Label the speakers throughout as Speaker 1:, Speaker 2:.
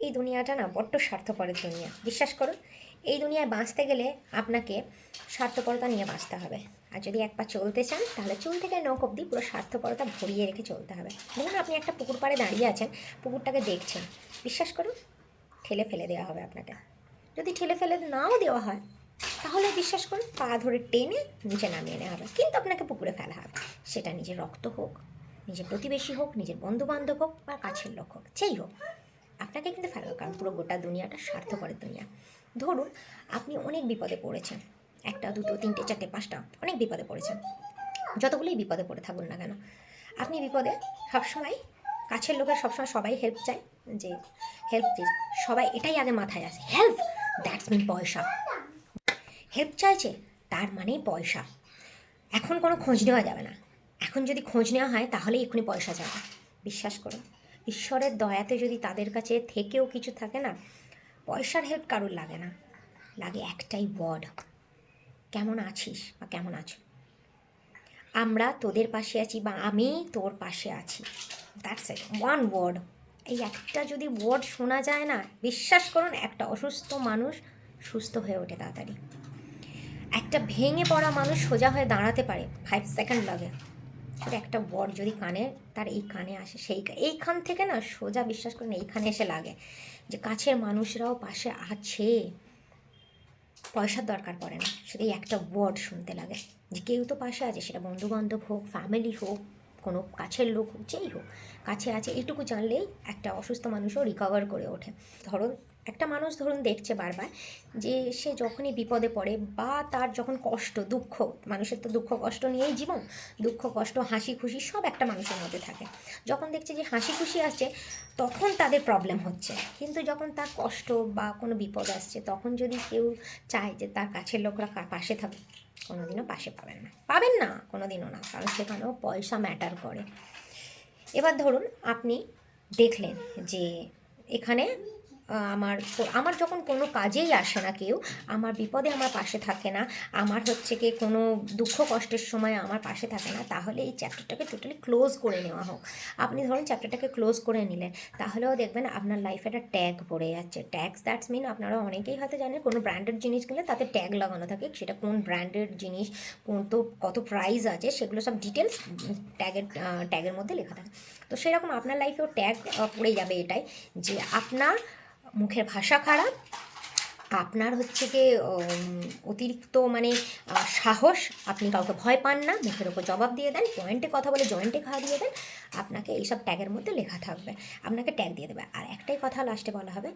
Speaker 1: এই দুনিয়াটা না বড্ড স্বার্থপরের দুনিয়া। বিশ্বাস করুন, এই দুনিয়ায় বাঁচতে গেলে আপনাকে স্বার্থপরতা নিয়ে বাঁচতে হবে। আর যদি এক পা চলতে চান, তাহলে চুল থেকে নখ অব্দি পুরো স্বার্থপরতা ভরিয়ে রেখে চলতে হবে। ধরুন আপনি একটা পুকুর পাড়ে দাঁড়িয়ে আছেন, পুকুরটাকে দেখছেন। বিশ্বাস করুন, ঠেলে ফেলে দেওয়া হবে আপনাকে। যদি ঠেলে ফেলে নাও দেওয়া হয়, তাহলে বিশ্বাস করুন, পা ধরে টেনে নিচে নামিয়ে নেওয়া হবে। কিন্তু আপনাকে পুকুরে ফেলা হবে। সেটা নিজের রক্ত হোক, নিজের প্রতিবেশী হোক, নিজের বন্ধু বান্ধব হোক বা কাছের লোক হোক, যেই হোক। আপনাকে কিন্তু ফেলা কারণ পুরো গোটা দুনিয়াটা স্বার্থপরের দুনিয়া। ধরুন, আপনি অনেক বিপদে পড়েছেন। একটা, দুটো, তিনটে, চারটে, পাঁচটা, অনেক বিপদে পড়েছেন। যতগুলোই বিপদে পড়ে থাকুন না কেন, আপনি বিপদে সবসময় কাছের লোকের সবসময় সবাই হেল্প চায় যে হেল্প সবাই এটাই আগে মাথায় আসে। হেল্প দ্যাটস মিন পয়সা। হেল্প চাইছে তার মানেই পয়সা। এখন কোনো খোঁজ নেওয়া যাবে না। এখন যদি খোঁজ নেওয়া হয় তাহলে এক্ষুনি পয়সা যাবে। বিশ্বাস করুন। ঈশ্বরের দয়াতে যদি তাদের কাছে থেকেও কিছু থাকে না, পয়সার হেল্প কারোর লাগে না। লাগে একটাই ওয়ার্ড কেমন আছিস বা কেমন আছো? আমরা তোদের পাশে আছি বা আমি তোর পাশে আছি। দ্যাটস ইট ওয়ান ওয়ার্ড এই একটা যদি ওয়ার্ড শোনা যায় না, বিশ্বাস করুন, একটা অসুস্থ মানুষ সুস্থ হয়ে ওঠে তাড়াতাড়ি। একটা ভেঙে পড়া মানুষ সোজা হয়ে দাঁড়াতে পারে ফাইভ সেকেন্ড লাগে। একটা ওয়ার্ড যদি কানে, তার এই কানে আসে, সেই এইখান থেকে না সোজা বিশ্বাস করেন, এইখানে এসে লাগে যে কাছের মানুষরাও পাশে আছে। পয়সার দরকার পড়ে না, শুধু এই একটা ওয়ার্ড শুনতে লাগে যে কেউ তো পাশে আছে, সেটা বন্ধু বান্ধব হোক ফ্যামিলি হোক, কোনো কাছের লোক হোক, যেই হোক, কাছে আছে, এইটুকু জানলেই একটা অসুস্থ মানুষও রিকভার করে ওঠে। ধরো একটা মানুষ ধরুন দেখছে বারবার যে সে যখনই বিপদে পড়ে বা তার যখন কষ্ট, দুঃখ, মানুষের তো দুঃখ কষ্ট নিয়েই জীবন, দুঃখ, কষ্ট, হাসি, খুশি সব একটা মানুষের মধ্যে থাকে। যখন দেখছে যে হাসি, খুশি আসছে, তখন তাদের প্রবলেম হচ্ছে। কিন্তু যখন তার কষ্ট বা কোনো বিপদ আসছে, তখন যদি কেউ চায় যে তার কাছের লোকরা পাশে থাকুক, কোনোদিনও পাশে পাবেন না। পাবেন না, কোনোদিনও না, কারণ সেখানেও পয়সা ম্যাটার করে। এবার ধরুন আপনি দেখলেন যে এখানে আমার আমার যখন কোনো কাজেই আসে না কেউ, আমার বিপদে আমার পাশে থাকে না, আমার হচ্ছে কি কোনো দুঃখ কষ্টের সময় আমার পাশে থাকে না, তাহলে এই চ্যাপ্টারটাকে টোটালি ক্লোজ করে নেওয়া হোক। আপনি ধরুন চ্যাপ্টারটাকে ক্লোজ করে নিলেন, তাহলেও দেখবেন আপনার লাইফে একটা ট্যাগ পড়ে যাচ্ছে। ট্যাগস দ্যাটস মিন আপনারা অনেকেই হয়তো জানেন কোনো ব্র্যান্ডেড জিনিস কিনলে তাতে ট্যাগ লাগানো থাকে, সেটা কোন ব্র্যান্ডেড জিনিস, কোন তো কত প্রাইস আছে, সেগুলো সব ডিটেলস ট্যাগের ট্যাগের মধ্যে লেখা থাকে। তো সেরকম আপনার লাইফেও ট্যাগ পড়ে যাবে এটাই যে আপনার মুখের ভাষা খারাপ। আপনার হচ্ছে কি অতিরিক্ত মানে সাহস, আপনি কাউকে ভয় পান না, মুখের ওপর জবাব দিয়ে দেন পয়েন্টে কথা বলে জয়েন্টে খাওয়া দিয়ে দেন, আপনাকে এইসব ট্যাগের মধ্যে লেখা থাকবে। আপনাকে ট্যাগ দিয়ে দেবে। আর একটাই কথা লাস্টে বলা হবে,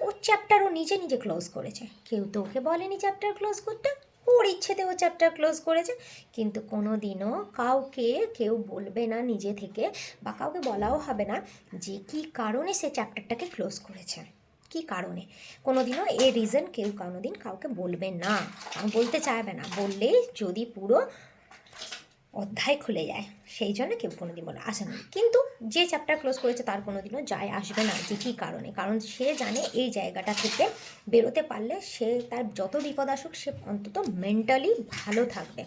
Speaker 1: ও চ্যাপ্টার ও নিজে নিজে ক্লোজ করেছে। কেউ তো ওকে বলেনি চ্যাপ্টার ক্লোজ করতে। ওর ইচ্ছেতে ও চ্যাপ্টার ক্লোজ করেছে। কিন্তু কোনো দিনও কাউকে কেউ বলবে না নিজে থেকে, বা কাউকে বলাও হবে না যে কী কারণে সে চ্যাপ্টারটাকে ক্লোজ করেছে। কী কারণে? কোনো দিনও এই রিজন কেউ কোনো দিন কাউকে বলবে না। বলতে চাইবে না। বললেই যদি পুরো অধ্যায় খুলে যায়, সেই জন্য কেউ কোনো দিন বলে আসে না কিন্তু যে চ্যাপ্টার ক্লোজ করেছে তার কোনো দিনও যায় আসবে না যে কী কারণে? কারণ সে জানে এই জায়গাটা থেকে বেরোতে পারলে সে তার যত বিপদ আসুক, সে অন্তত মেন্টালি ভালো থাকবে।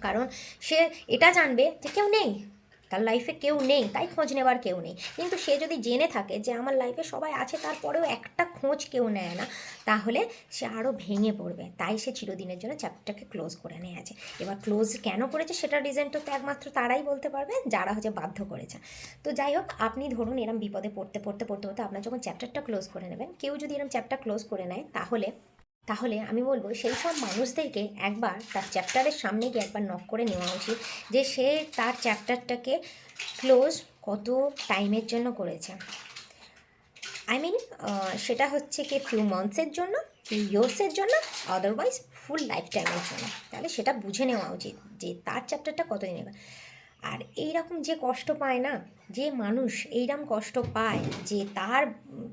Speaker 1: কারণ সে এটা জানবে যে কেউ নেই। তার লাইফে কেউ নেই, তাই খোঁজ নেবার কেউ নেই। কিন্তু সে যদি জেনে থাকে যে আমার লাইফে সবাই আছে, তারপরেও একটা খোঁজ কেউ নেয় না, তাহলে সে আরও ভেঙে পড়বে। তাই সে চিরদিনের জন্য চ্যাপ্টারটাকে ক্লোজ করে নিয়ে আছে। এবার ক্লোজ কেন করেছে সেটা রিজনটা তো একমাত্র তারাই বলতে পারবে, যারা হচ্ছে বাধ্য করেছে। তো যাই হোক, আপনি ধরুন এরম বিপদে পড়তে পড়তে পড়তে পড়তে আপনার যখন চ্যাপ্টারটা ক্লোজ করে নেবেন, কেউ যদি এরম চ্যাপ্টার ক্লোজ করে নেয়, তাহলে তাহলে আমি বলব সেই সব মানুষদেরকে একবার তার চ্যাপ্টারের সামনে গিয়ে একবার নক করে নেওয়া উচিত যে সে তার চ্যাপ্টারটাকে ক্লোজ কত টাইমের জন্য করেছে। আই মিন সেটা হচ্ছে কি ফিউ মান্থসের জন্য কি ইয়ার্সের জন্য আদারওয়াইজ ফুল লাইফ টাইমের জন্য। তাহলে সেটা বুঝে নেওয়া উচিত যে তার চ্যাপ্টারটা কতদিনের। আর এই রকম যে কষ্ট পায় না, যে মানুষ এইরকম কষ্ট পায় যে তার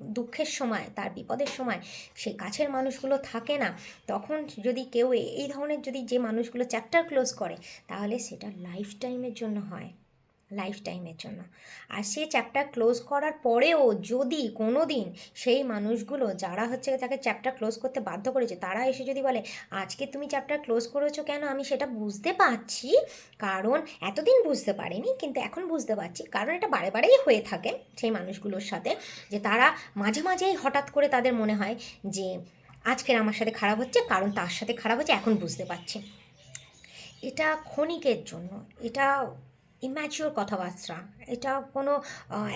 Speaker 1: দুঃখের সময়, তার বিপদের সময় সে কাছের মানুষগুলো থাকে না, তখন যদি কেউ এই ধরনের যদি যে মানুষগুলো চ্যাপ্টার ক্লোজ করে, তাহলে সেটা লাইফ টাইমের জন্য হয়। লাইফ টাইমের জন্য। আর সে চ্যাপ্টার ক্লোজ করার পরেও যদি কোনো দিন সেই মানুষগুলো যারা হচ্ছে তাকে চ্যাপ্টার ক্লোজ করতে বাধ্য করেছে, তারা এসে যদি বলে, আজকে তুমি চ্যাপ্টার ক্লোজ করেছ কেন? আমি সেটা বুঝতে পারছি। কারণ এতদিন বুঝতে পারিনি, কিন্তু এখন বুঝতে পারছি। কারণ এটা বারে বারেই হয়ে থাকে সেই মানুষগুলোর সাথে যে তারা মাঝে মাঝেই হঠাৎ করে তাদের মনে হয় যে, আজকের আমার সাথে খারাপ হচ্ছে, কারণ তার সাথে খারাপ হচ্ছে, এখন বুঝতে পারছি। এটা ক্ষণিকের জন্য, এটা ইম্যাচিওর কথাবার্তা। এটা কোনো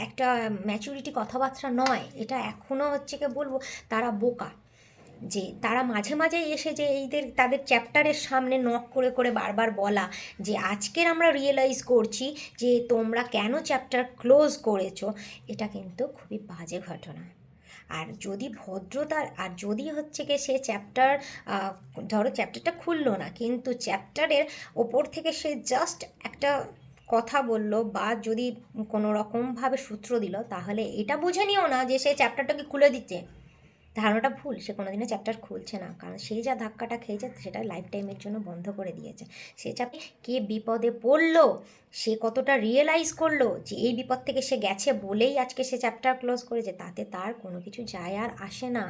Speaker 1: একটা ম্যাচুরিটি কথাবার্তা নয়। এটা এখনও হচ্ছে কি বলব, তারা বোকা। যে তারা মাঝে মাঝে এসে যে এইদের, তাদের চ্যাপ্টারের সামনে নক করে করে বারবার বলা যে আজকের আমরা রিয়েলাইজ করছি যে তোমরা কেন চ্যাপ্টার ক্লোজ করেছ, এটা কিন্তু খুবই বাজে ঘটনা। আর যদি ভদ্রতার আর যদি হচ্ছে কি সে চ্যাপ্টার ধরো চ্যাপ্টারটা খুললো না, কিন্তু চ্যাপ্টারের ওপর থেকে সে জাস্ট একটা কথা বলল বা যদি কোনো রকমভাবে সূত্র দিল, তাহলে এটা বুঝে নিও না যে সে চ্যাপ্টারটাকে খুলে দিচ্ছে। ধারণাটা ভুল, সে কোনোদিনও চ্যাপ্টার খুলছে না, কারণ সে যা ধাক্কাটা খেয়েছে সেটা লাইফ টাইমের জন্য বন্ধ করে দিয়েছে। সে চাপে কে বিপদে পড়ল, সে কতটা রিয়েলাইজ করল যে এই বিপদ থেকে সে গেছে বলেই আজকে সে চ্যাপ্টার ক্লোজ করেছে, তাতে তার কোনো কিছু যায় আর আসে না।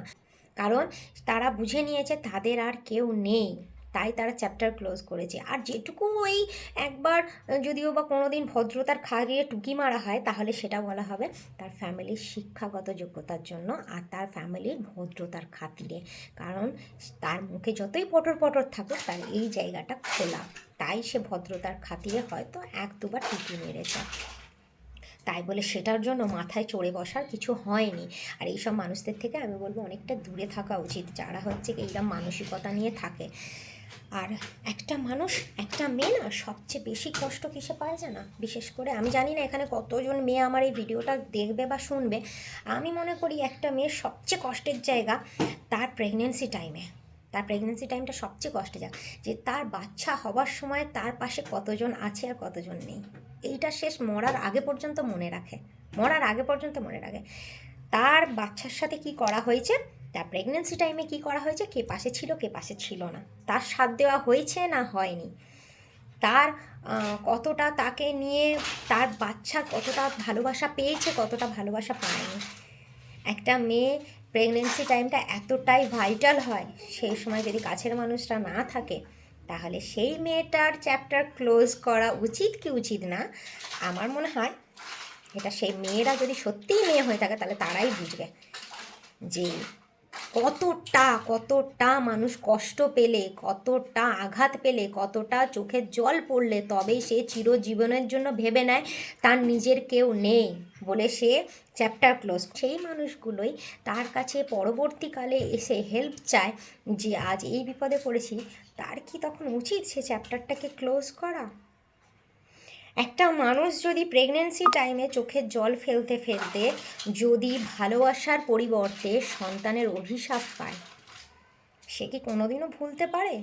Speaker 1: কারণ তারা বুঝে নিয়েছে তাদের আর কেউ নেই। তাই তারা চ্যাপ্টার ক্লোজ করেছে। আর যেটুকু ওই একবার যদিও বা কোনো দিন ভদ্রতার খারিয়ে টুকি মারা হয়, তাহলে সেটা বলা হবে তার ফ্যামিলির শিক্ষাগত যোগ্যতার জন্য আর তার ফ্যামিলির ভদ্রতার খাতিরে। কারণ তার মুখে যতই পটর পটর থাকুক, তার এই জায়গাটা খোলা। তাই সে ভদ্রতার খাতিরে হয়তো এক দুবার টুকি মেরেছে। তাই বলে সেটার জন্য মাথায় চড়ে বসার কিছু হয়নি। আর এইসব মানুষদের থেকে আমি বলব অনেকটা দূরে থাকা উচিত। যারা হচ্ছে এইরকম মানসিকতা নিয়ে থাকে। আর একটা মানুষ, একটা মেয়ে না সবচেয়ে বেশি কষ্ট কিসে পায় জানা? বিশেষ করে আমি জানি না এখানে কতজন মেয়ে আমার এই ভিডিওটা দেখবে বা শুনবে। আমি মনে করি একটা মেয়ের সবচেয়ে কষ্টের জায়গা তার প্রেগনেন্সি টাইমে তার প্রেগনেন্সি টাইমটা সবচেয়ে কষ্টের জায়গা যে তার বাচ্চা হবার সময় তার পাশে কতজন আছে আর কতজন নেই। এইটা শেষ মরার আগে পর্যন্ত মনে রাখে। মরার আগে পর্যন্ত মনে রাখে। তার বাচ্চার সাথে কি করা হয়েছে? তার প্রেগনেন্সি টাইমে কি করা হয়েছে? কে পাশে ছিল, কে পাশে ছিল না। তার সাথ দেওয়া হয়েছে না হয়নি? তার কতটা তাকে নিয়ে তার বাচ্চা কতটা ভালোবাসা পেয়েছে, কতটা ভালোবাসা পায়নি? একটা মেয়ে প্রেগনেন্সি টাইমটা এতটাই ভাইটাল হয়, সেই সময় যদি কাছের মানুষরা না থাকে, তাহলে সেই মেয়েটার চ্যাপ্টার ক্লোজ করা উচিত কি উচিত না? আমার মনে হয় এটা সেই মেয়েরা যদি সত্যিই মেয়ে হয়ে থাকে, তাহলে তারাই বুঝবে যে কতটা কতটা মানুষ কষ্ট পেলে, কতটা আঘাত পেলে, কতটা চোখের জল পড়লে তবেই সে চিরজীবনের জন্য ভেবে নেয়, তার নিজের কেউ নেই বলে সে চ্যাপ্টার ক্লোজ সেই মানুষগুলোই তার কাছে পরবর্তীকালে এসে হেল্প চায় যে, আজ এই বিপদে পড়েছি, তার কি তখন উচিত সে চ্যাপ্টারটাকে ক্লোজ করা? একটা মানুষ যদি প্রেগনেন্সি টাইমে চোখের জল ফেলতে ফেলতে যদি ভালোবাসার পরিবর্তে সন্তানের অভিশাপ পায়, সে কি কোনোদিনও ভুলতে পারে?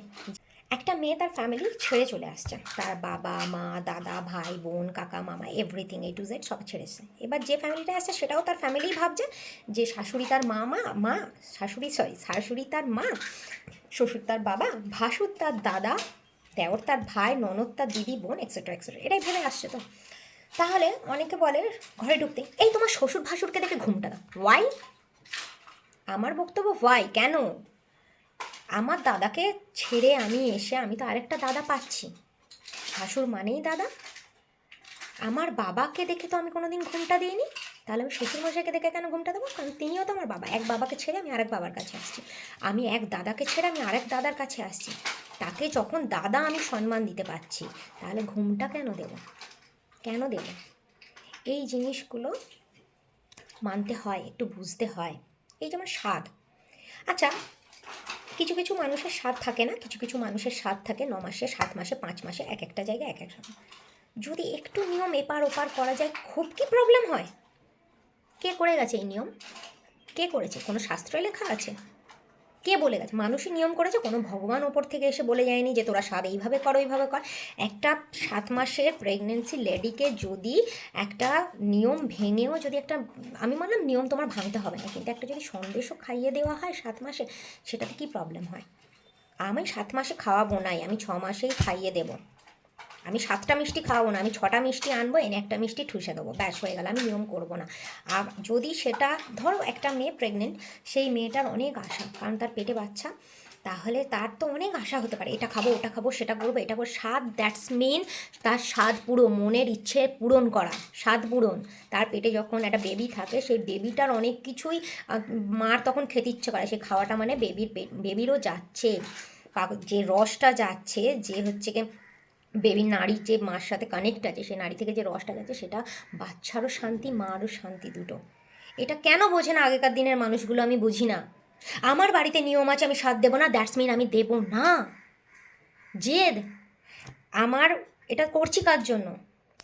Speaker 1: একটা মেয়ে তার ফ্যামিলি ছেড়ে চলে আসছে। তার বাবা, মা, দাদা, ভাই, বোন, কাকা, মামা এভরিথিং এ টু জেড সব ছেড়েছে এবার যে ফ্যামিলিটা আসছে সেটাও তার ফ্যামিলি ভাবছে যে শাশুড়ি তার মা মা মা শাশুড়ি সরি শাশুড়ি তার মা, শ্বশুর তার বাবা, ভাসুর তার দাদা দেওর, তার ভাই, ননদ, তার দিদি, বোন এক্সেট্রা এক্সেট্রা এটাই ভেবে আসছে তো। তাহলে অনেকে বলে ঘরে ঢুকতে, এই তোমার শ্বশুর ভাসুরকে দেখে ঘুমটা দাও। ওয়াই আমার বক্তব্য ওয়াই কেন? আমার দাদাকে ছেড়ে আমি এসে আমি তো আরেকটা দাদা পাচ্ছি। ভাসুর মানেই দাদা। আমার বাবাকে দেখে তো আমি কোনোদিন ঘুমটা দিইনি। তাহলে আমি শ্বশুরমশাইকে দেখে কেন ঘুমটা দেবো? কারণ তিনিও তো আমার বাবা। এক বাবাকে ছেড়ে আমি আরেক বাবার কাছে আসছি। আমি এক দাদাকে ছেড়ে আমি আরেক দাদার কাছে আসছি। তাকে যখন দাদা আমি সম্মান দিতে পারছি, তাহলে ঘুমটা কেন দেব? কেন দেব? এই জিনিসগুলো মানতে হয়, একটু বুঝতে হয়। এই যেমন স্বাদ। আচ্ছা কিছু কিছু মানুষের স্বাদ থাকে না, কিছু কিছু মানুষের স্বাদ থাকে ন মাসে, সাত মাসে, পাঁচ মাসে, এক একটা জায়গায় এক এক সময় যদি একটু নিয়ম এপার ওপার করা যায়, খুব কি প্রবলেম হয়? কে করে গেছে এই নিয়ম? কে করেছে? কোনো শাস্ত্রে লেখা আছে? কে বলে গেছে? মানুষই নিয়ম করেছে, কোনো ভগবান ওপর থেকে এসে বলে যায়নি যে তোরা স্বাদ এইভাবে কর এইভাবে কর। একটা সাত মাসের প্রেগনেন্সি লেডিকে যদি একটা নিয়ম ভেঙেও যদি একটা, আমি মানলাম নিয়ম তোমার ভাঙতে হবে না, কিন্তু একটা যদি সন্দেশও খাইয়ে দেওয়া হয় সাত মাসে, সেটাতে কী প্রবলেম হয়? আমি সাত মাসে খাওয়াবো নাই, আমি ছ মাসেই খাইয়ে দেবো। আমি সাতটা মিষ্টি খাওয়াবো না, আমি ছটা মিষ্টি আনব, এনে একটা মিষ্টি ঠুসে দেবো, ব্যাস হয়ে গেল, আমি নিয়ম করব না। আর যদি সেটা, ধরো একটা মেয়ে প্রেগনেন্ট সেই মেয়েটার অনেক আশা, কারণ তার পেটে বাচ্চা, তাহলে তার তো অনেক আশা হতে পারে, এটা খাব, ওটা খাব, সেটা করব, এটা করব, স্বাদ দ্যাটস মেন তার স্বাদ পুরো, মনের ইচ্ছে পূরণ করা, স্বাদ পূরণ। তার পেটে যখন একটা বেবি থাকে, সেই বেবিটার অনেক কিছুই মার তখন খেতে ইচ্ছে করে সেই খাওয়াটা মানে বেবির বেবিরও যাচ্ছে যে রসটা যাচ্ছে, যে হচ্ছে কি বেবি নারীর যে মার সাথে কানেক্ট আছে, সেই নারী থেকে যে রসটা যাচ্ছে সেটা বাচ্চারও শান্তি, মারও শান্তি দুটো। এটা কেন বোঝে না আগেকার দিনের মানুষগুলো আমি বুঝি না। আমার বাড়িতে নিয়ম আছে, আমি স্বাদ দেবো না দ্যাটস মিন আমি দেবো না। জেদ। আমার এটা করছি কার জন্য?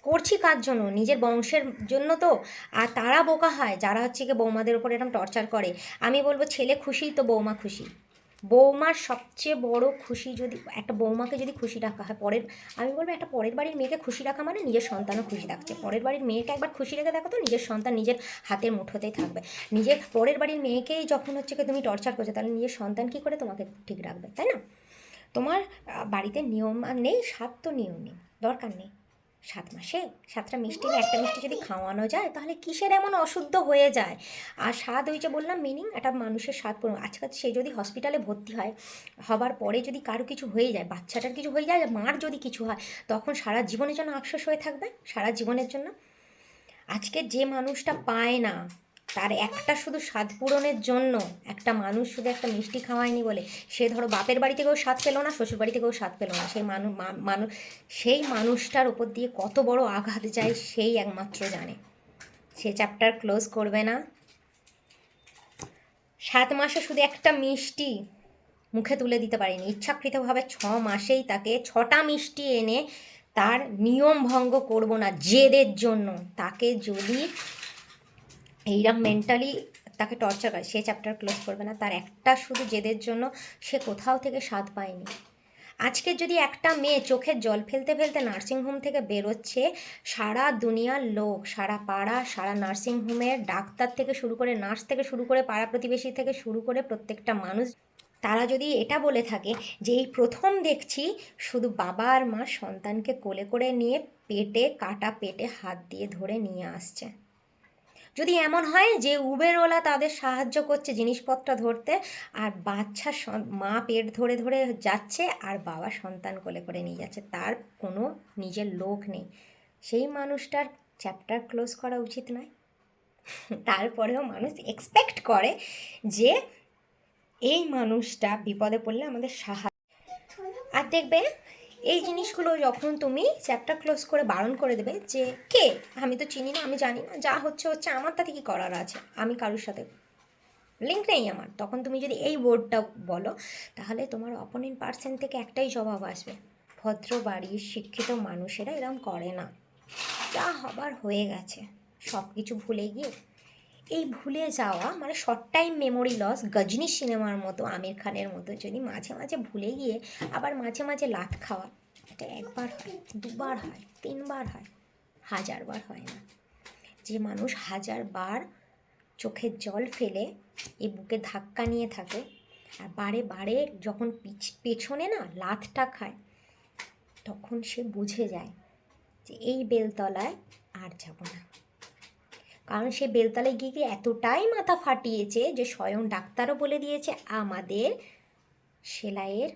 Speaker 1: করছি কার জন্য? নিজের বংশের জন্য তো। আর তারা বোকা হয়, যারা হচ্ছে কি বৌমাদের ওপর এরকম টর্চার করে। আমি বলব, ছেলে খুশি তো বৌমা খুশি। বৌমার সবচেয়ে বড় খুশি যদি, একটা বৌমাকে যদি খুশি রাখা হয় পরের, আমি বলব একটা পরের বাড়ির মেয়েকে খুশি রাখা মানে নিজের সন্তানও খুশি রাখছে। পরের বাড়ির মেয়েকে একবার খুশি রেখে দেখো তো নিজের সন্তান নিজের হাতের মুঠোতেই থাকবে। নিজের পরের বাড়ির মেয়েকেই যখন হচ্ছে তুমি টর্চার করছ, তাহলে নিজের সন্তান কী করে তোমাকে ঠিক রাখবে, তাই না? তোমার বাড়িতে নিয়ম নেই সাত তো নিয়ম নেই, দরকার নেই। সাত মাসে? সাতটা মিষ্টি একটা মিষ্টি যদি খাওয়ানো যায়, তাহলে কিসের এমন অশুদ্ধ হয়ে যায়? আর স্বাদ ওই যে বললাম মিনিং একটা মানুষের স্বাদ পূরণ। আজকাল সে যদি হসপিটালে ভর্তি হয়, হবার পরে যদি কারও কিছু হয়ে যায়, বাচ্চাটার কিছু হয়ে যায়, মার যদি কিছু হয়, তখন সারা জীবনের জন্য আফসোস হয়ে থাকবে, সারা জীবনের জন্য। আজকে যে মানুষটা পায় না তার একটা শুধু স্বাদ পূরণের জন্য, একটা মানুষ শুধু একটা মিষ্টি খাওয়ায়নি বলে, সে ধরো বাপের বাড়ি থেকেও স্বাদ পেল না, শ্বশুর বাড়ি থেকেও স্বাদ পেল না, সেই মানুষ মানুষ সেই মানুষটার উপর দিয়ে কত বড় আঘাত যায় সেই একমাত্র জানে। সে চ্যাপ্টার ক্লোজ করবে না। সাত মাসে শুধু একটা মিষ্টি মুখে তুলে দিতে পারিনি। ইচ্ছাকৃতভাবে ছ মাসেই তাকে ছটা মিষ্টি এনে তার নিয়ম ভঙ্গ করব না, জেদের জন্য। তাকে যদি এইরকম মেন্টালি তাকে টর্চার করে, সে চ্যাপ্টার ক্লোজ করবে না। তার একটা শুধু জেদের জন্য সে কোথাও থেকে স্বাদ পায়নি। আজকে যদি একটা মেয়ে চোখের জল ফেলতে ফেলতে নার্সিংহোম থেকে বেরোচ্ছে, সারা দুনিয়ার লোক, সারা পাড়া, সারা নার্সিংহোমের ডাক্তার থেকে শুরু করে নার্স থেকে শুরু করে পাড়া প্রতিবেশী থেকে শুরু করে প্রত্যেকটা মানুষ, তারা যদি এটা বলে থাকে যে এই প্রথম দেখছি শুধু বাবা আর মা সন্তানকে কোলে করে নিয়ে পেটে, কাটা পেটে হাত দিয়ে ধরে নিয়ে আসছে। যদি এমন হয় যে উবেরওয়ালা তাদের সাহায্য করছে জিনিসপত্র ধরতে, আর বাচ্চা মা পেট ধরে ধরে যাচ্ছে, আর বাবা সন্তান কোলে করে নিয়ে যাচ্ছে, তার কোনো নিজের লোক নেই। সেই মানুষটার চ্যাপ্টার ক্লোজ করা উচিত নয়। তারপরেও মানুষ এক্সপেক্ট করে যে এই মানুষটা বিপদে পড়লে আমাদের সাহায্য। আর দেখবে এই জিনিসগুলো যখন তুমি চ্যাপ্টার ক্লোজ করে বারণ করে দেবে যে কে? আমি তো চিনি না, আমি জানি না। যা হচ্ছে হচ্ছে আমার তাতে কি করার আছে? আমি কারোর সাথে লিঙ্ক নেই আমার। তখন তুমি যদি এই ওয়ার্ডটা বলো, তাহলে তোমার অপোনেন্ট পার্সন থেকে একটাই জবাব আসবে। ভদ্র বাড়ির শিক্ষিত মানুষেরা এরকম করে না। যা হবার হয়ে গেছে। সব কিছু ভুলে গিয়ে এই ভুলে যাওয়া মানে short time memory loss Ghajini সিনেমার মতো, আমির খানের মতো যদি মাঝে মাঝে ভুলে গিয়ে আবার মাঝে মাঝে লাত খাওয়া, এটা একবার হয়, দুবার হয়, তিনবার হয়, হাজারবার হয় না। যে মানুষ হাজারবার চোখের জল ফেলে, এই বুকে ধাক্কা নিয়ে থাকে, আর বারে বারে যখন পিছ, পেছনে না লাথটা খায়, তখন সে বুঝে যায় যে এই বেলতলায় আর যাব না। কারণ সে বেলতলায় গিয়ে গিয়ে এতটাই মাথা ফাটিয়েছে যে স্বয়ং ডাক্তারও বলে দিয়েছে, আমাদের সেলাইয়ের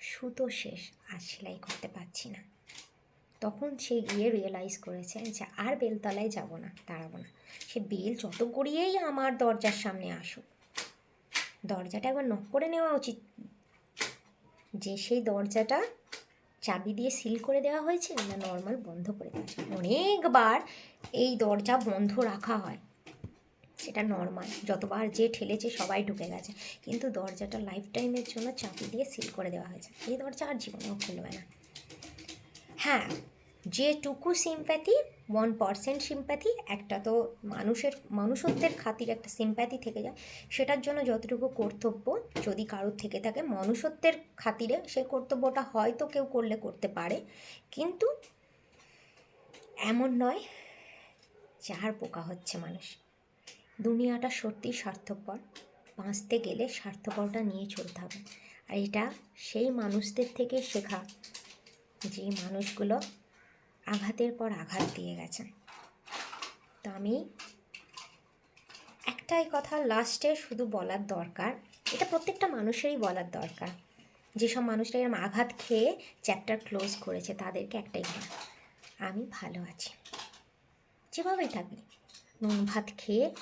Speaker 1: সুতো শেষ, আর সেলাই করতে পারছি না। তখন সে গিয়ে রিয়েলাইজ করেছে যে আর বেলতলায় যাব না, দাঁড়াবো না। সে বেল যত গড়িয়েই আমার দরজার সামনে আসুক, দরজাটা একবার নক করে নেওয়া উচিত। যে সেই দরজাটা চাবি দিয়ে সিল করে দেওয়া হয়েছে না নর্মাল বন্ধ করে দেওয়া অনেকবার এই দরজা বন্ধ রাখা হয়। সেটা নর্মাল যতবার যে ঠেলেছে সবাই ঢুকে গেছে। কিন্তু দরজাটা লাইফ টাইমের জন্য চাবি দিয়ে সিল করে দেওয়া হয়েছে। এই দরজা আর জীবনেও খুলবে না। হ্যাঁ যেটুকু সিম্প্যাথি ওয়ান পার্সেন্ট সিম্প্যাথি একটা তো মানুষের, মানুষত্বের খাতির একটা সিম্প্যাথি থেকে যায়। সেটার জন্য যতটুকু কর্তব্য, যদি কারোর থেকে থাকে, মনুষ্যত্বের খাতিরে সেই কর্তব্যটা হয়তো কেউ করলে করতে পারে। কিন্তু এমন নয়, যার পোকা হচ্ছে মানুষ। দুনিয়াটা সত্যিই স্বার্থপর। বাঁচতে গেলে স্বার্থপরটা নিয়ে চলতে হবে। আর এটা সেই মানুষদের থেকে শেখা যে মানুষগুলো আঘাতের পর আঘাত দিয়ে গেছেন তো আমি একটাই কথা, লাস্টে শুধু বলার দরকার। এটা প্রত্যেকটা মানুষেরই বলার দরকার। যেসব মানুষরা এরকম আঘাত খেয়ে চ্যাপ্টার ক্লোজ করেছে, তাদেরকে একটাই বলা, আমি ভালো আছি। যেভাবেই থাকি নুন ভাত খেয়ে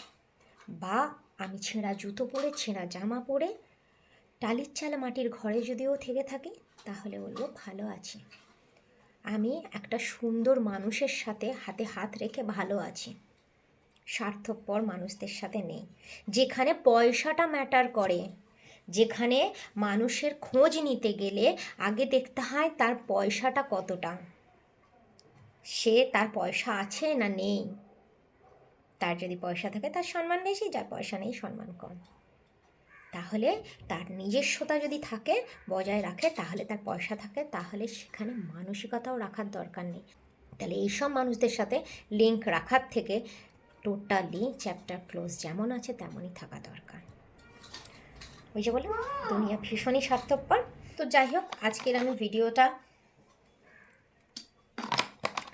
Speaker 1: বা আমি ছেঁড়া জুতো পরে, ছেঁড়া জামা পরে, টালির চাল মাটির ঘরে যদিও থেকে থাকি, তাহলে বলব ভালো আছি। আমি একটা সুন্দর মানুষের সাথে হাতে হাত রেখে ভালো আছি। স্বার্থপর মানুষদের সাথে নেই। যেখানে পয়সাটা ম্যাটার করে, যেখানে মানুষের খোঁজ নিতে গেলে আগে দেখতে হয় তার পয়সাটা কতটা। সে তার পয়সা আছে না নেই? তার যদি পয়সা থাকে তার সম্মান বেশি, যার পয়সা নেই সম্মান কম। তাহলে তার নিজস্বতা যদি থাকে, বজায় রাখে, তাহলে তার পয়সা থাকে, তাহলে সেখানে মানসিকতাও রাখার দরকার নেই। তাহলে এইসব মানুষদের সাথে লিঙ্ক রাখার থেকে টোটালি চ্যাপ্টার ক্লোজ যেমন আছে, তেমনই থাকা দরকার। ওই যে বলে দুনিয়া ভীষণই স্বার্থপর। তো যাই হোক, আজকের আমি ভিডিওটা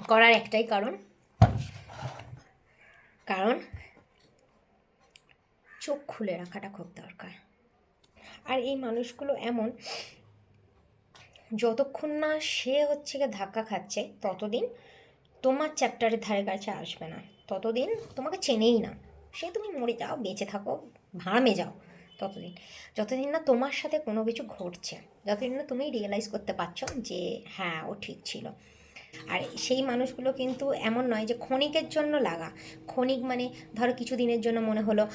Speaker 1: করার একটাই কারণ। কারণ চোখ খুলে রাখাটা খুব দরকার। আর এই মানুষগুলো এমন, যতক্ষণ না সে হচ্ছে গিয়ে ধাক্কা খাচ্ছে, ততদিন তোমার চ্যাপ্টারের ধারে কাছে আসবে না। ততদিন তোমাকে চেনেই না। সে তুমি মরে যাও, বেঁচে থাকো, ভাড়মে যাও ততদিন। যতদিন না তোমার সাথে কোনো কিছু ঘটছে, যতদিন না তুমি রিয়েলাইজ করতে পারছ যে হ্যাঁ ও ঠিক ছিল। আর সেই মানুষগুলো কিন্তু এমন নয় যে ক্ষণিকের জন্য লাগা। ক্ষণিক মানে ধরো কিছু দিনের জন্য মনে হলো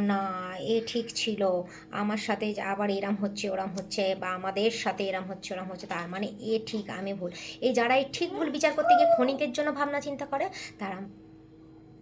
Speaker 1: না, এ ঠিক ছিল, আমার সাথে আবার এরম হচ্ছে, ওরম হচ্ছে, বা আমাদের সাথে এরম হচ্ছে, ওরম হচ্ছে, তার মানে এ ঠিক, আমি ভুল। এই যারা এই ঠিক ভুল বিচার করতে গিয়ে ক্ষণিকের জন্য ভাবনা চিন্তা করে, তারা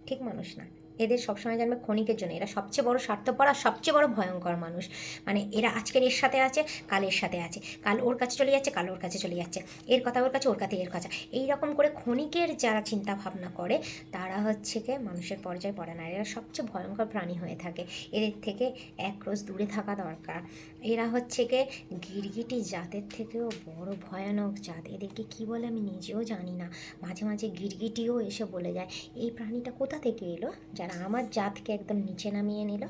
Speaker 1: ঠিক মানুষ না। এদের সবসময় জানবে ক্ষণিকের জন্য। এরা সবচেয়ে বড় স্বার্থপর আর সবচেয়ে বড় ভয়ঙ্কর মানুষ। মানে এরা আজকের এর সাথে আছে, কাল এর সাথে আছে। কাল ওর কাছে চলে যাচ্ছে, কাল ওর কাছে চলে যাচ্ছে। এর কথা ওর কাছে ওর কাছে, এর কথা। এই রকম করে ক্ষণিকের যারা চিন্তা ভাবনা করে, তারা হচ্ছে কি মানুষের পর্যায়ে পড়ে না। এরা সবচেয়ে ভয়ঙ্কর প্রাণী হয়ে থাকে। এদের থেকে এক রোজ দূরে থাকা দরকার। এরা হচ্ছে কি গিরগিটি জাতের থেকেও বড় ভয়ানক জাত। এদেরকে কী বলে আমি নিজেও জানি না। মাঝে মাঝে গিরগিটিও এসে বলে যায়। এই প্রাণীটা কোথা থেকে এলো? যারা আমার জাতকে একদম নিচে নামিয়ে নিল।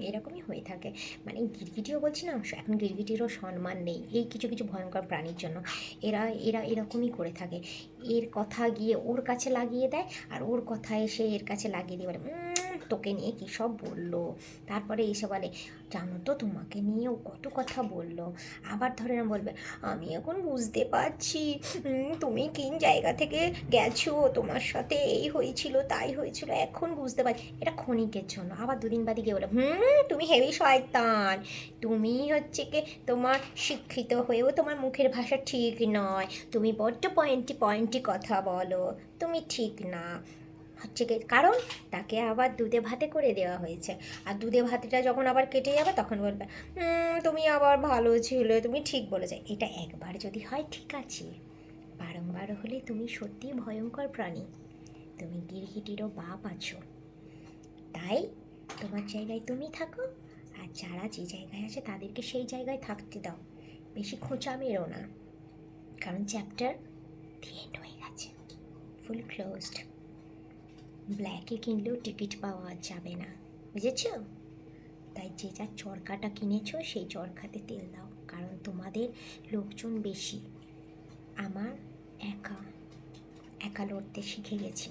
Speaker 1: এরকমই হয়ে থাকে। মানে গিরগিটিও বলছি না এখন গিরগিটিরও সম্মান নেই। এই কিছু কিছু ভয়ঙ্কর প্রাণীর জন্য। এরা এরা এরকমই করে থাকে। এর কথা গিয়ে ওর কাছে লাগিয়ে দেয় আর ওর কথা এসে এর কাছে লাগিয়ে দিয়ে বলে "উম, তোকে নিয়ে কী সব বলল? তারপরে এসে বলে, জানো তো, তোমাকে নিয়ে ও কত কথা বলল। আবার ধরে না বলবে, আমি এখন বুঝতে পারছি। তুমি কিন জায়গা থেকে গেছো? তোমার সাথে এই হয়েছিল, তাই হয়েছিল, এখন বুঝতে পারছি এটা ক্ষণিকের জন্য। আবার দুদিন বাদে গিয়ে বলে, হুম, তুমি হেভি শয়তান। তুমি হচ্ছে কি, তোমার শিক্ষিত হয়েও তোমার মুখের ভাষা ঠিক নয়। তুমি বড্ড পয়েন্টি পয়েন্টি কথা বলো। তুমি ঠিক না। হচ্ছে কি কারণ তাকে আবার দুধে ভাতে করে দেওয়া হয়েছে। আর দুধে ভাতেটা যখন আবার কেটে যাবে, তখন বলবে তুমি আবার ভালো ছিলে, তুমি ঠিক বলেছে। এটা একবার যদি হয়, ঠিক আছে। বারংবার হলে তুমি সত্যি ভয়ঙ্কর প্রাণী। তুমি গিরগিটিরও বাপ আছো। তাই তোমার জায়গায় তুমি থাকো, আর যারা যে জায়গায় আছে, তাদেরকে সেই জায়গায় থাকতে দাও। বেশি খোঁচা মেরো না। কারণ চ্যাপ্টার দি এন্ড হয়ে গেছে। ফুল ক্লোজড ব্ল্যাকে কিনলেও টিকিট পাওয়া যাবে না, বুঝেছ? তাই যে যা চরকাটা কিনেছো, সেই চরকাতে তেল দাও, কারণ তোমাদের লোকজন বেশি। আমার একা একা লড়তে শিখে গেছি।